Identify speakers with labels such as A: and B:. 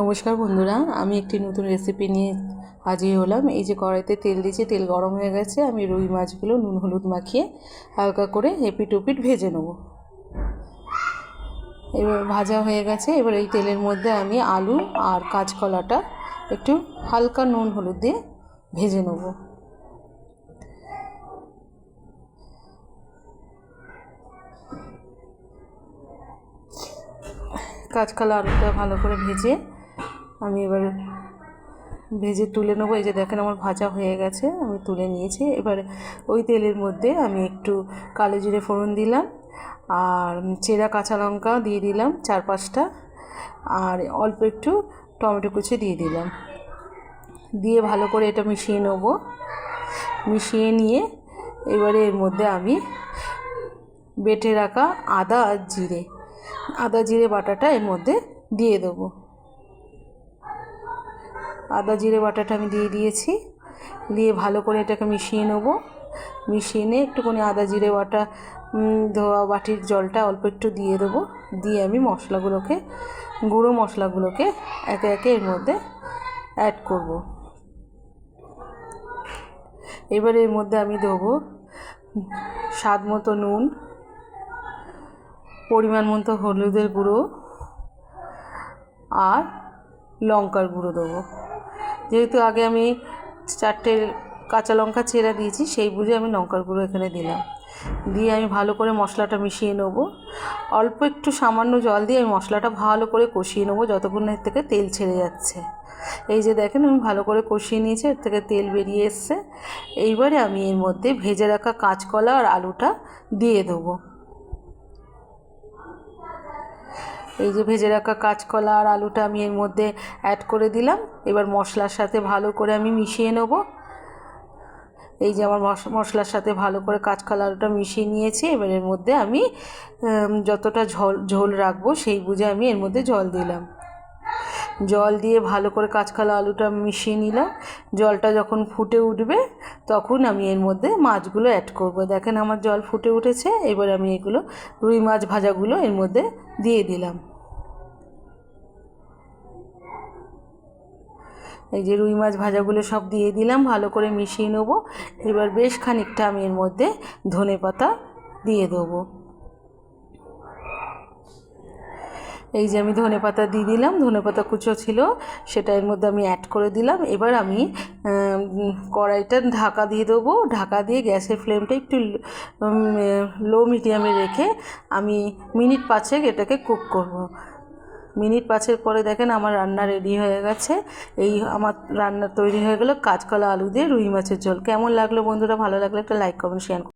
A: নমস্কার বন্ধুরা, আমি একটি নতুন রেসিপি নিয়ে হাজির হলাম। এই যে কড়াইতে তেল দিয়েছি, তেল গরম হয়ে গেছে, আমি রুই মাছগুলো নুন হলুদ মাখিয়ে হালকা করে এপিট ওপিট ভেজে নেব। এবার ভাজা হয়ে গেছে, এবার এই তেলের মধ্যে আমি আলু আর কাঁচকলাটা একটু হালকা নুন হলুদ দিয়ে ভেজে নেব। কাঁচকলা আলুটা ভালো করে ভেজে আমি এবার ভেজে তুলে নেব। এই যে দেখেন আমার ভাজা হয়ে গেছে, আমি তুলে নিয়েছি। এবার ওই তেলের মধ্যে আমি একটু কালো জিরে ফোড়ন দিলাম আর চেরা কাঁচা লঙ্কা দিয়ে দিলাম চার পাঁচটা আর অল্প একটু টমেটো কুচি দিয়ে দিলাম। দিয়ে ভালো করে এটা মিশিয়ে নেব। মিশিয়ে নিয়ে এবারে এর মধ্যে আমি বেটে রাখা আদা আর জিরে, আদা জিরে বাটাটা এর মধ্যে দিয়ে দেবো। আদা, জিরে, বাটাটা আমি দিয়ে দিয়েছি। দিয়ে ভালো করে এটাকে মিশিয়ে নেব। মিশিয়ে নিয়ে একটুখানি আদা, জিরে, বাটা ধোয়া, বাটির জলটা অল্প একটু দিয়ে দেবো। দিয়ে আমি মশলাগুলোকে, গুঁড়ো মশলাগুলোকে একে একে এর মধ্যে অ্যাড করব। এবার এর মধ্যে আমি দেবো স্বাদ মতো নুন, পরিমাণ মতো হলুদের গুঁড়ো আর লঙ্কার গুঁড়ো দেবো। যেহেতু আগে আমি চারটে কাঁচা লঙ্কা চেরা দিয়েছি, সেই বুঝে আমি লঙ্কার গুঁড়ো এখানে দিলাম। দিয়ে আমি ভালো করে মশলাটা মিশিয়ে নেব। অল্প একটু সামান্য জল দিয়ে আমি মশলাটা ভালো করে কষিয়ে নেব, যতক্ষণ এর থেকে তেল ছেড়ে যাচ্ছে। এই যে দেখেন, আমি ভালো করে কষিয়ে নিয়েছি, এর থেকে তেল বেরিয়ে এসছে। এইবারে আমি এর মধ্যে ভেজে রাখা কাঁচকলা আর আলুটা দিয়ে দেবো। এই যে ভেজে রাখা কাঁচকলা আর আলুটা আমি এর মধ্যে অ্যাড করে দিলাম। এবার মশলার সাথে ভালো করে আমি মিশিয়ে নেব। এই যে আমার মশলার সাথে ভালো করে কাঁচকলা আলুটা মিশিয়ে নিয়েছি। এবার এর মধ্যে আমি যতটা ঝোল ঝোল রাখব সেই বুঝে আমি এর মধ্যে জল দিলাম। জল দিয়ে ভালো করে কাঁচকলা আলুটা মিশিয়ে নিলাম। জলটা যখন ফুটে উঠবে, তখন আমি এর মধ্যে মাছগুলো অ্যাড করব। দেখেন আমার জল ফুটে উঠেছে, এবার আমি এগুলো রুই মাছ ভাজাগুলো এর মধ্যে দিয়ে দিলাম। এই যে রুই মাছ ভাজাগুলো সব দিয়ে দিলাম, ভালো করে মিশিয়ে নেব। এবার বেশ খানিকটা আমি এর মধ্যে ধনে পাতা দিয়ে দেবো। এই যে আমি ধনে পাতা দিয়ে দিলাম, ধনে পাতা কুচো ছিল, সেটা এর মধ্যে আমি অ্যাড করে দিলাম। এবার আমি কড়াইটা ঢাকা দিয়ে দেবো। ঢাকা দিয়ে গ্যাসের ফ্লেমটা একটু লো মিডিয়ামে রেখে আমি মিনিট পাঁচেক এটাকে কুক করব। মিনিট পাঁচের পরে দেখেন আমার রান্না রেডি হয়ে গেছে। এই আমার রান্না তৈরি হয়ে গেলো কাঁচকলা আলু দিয়ে রুই মাছের ঝোল। কেমন লাগল বন্ধুরা? ভালো লাগলে একটা লাইক কমেন্ট শেয়ার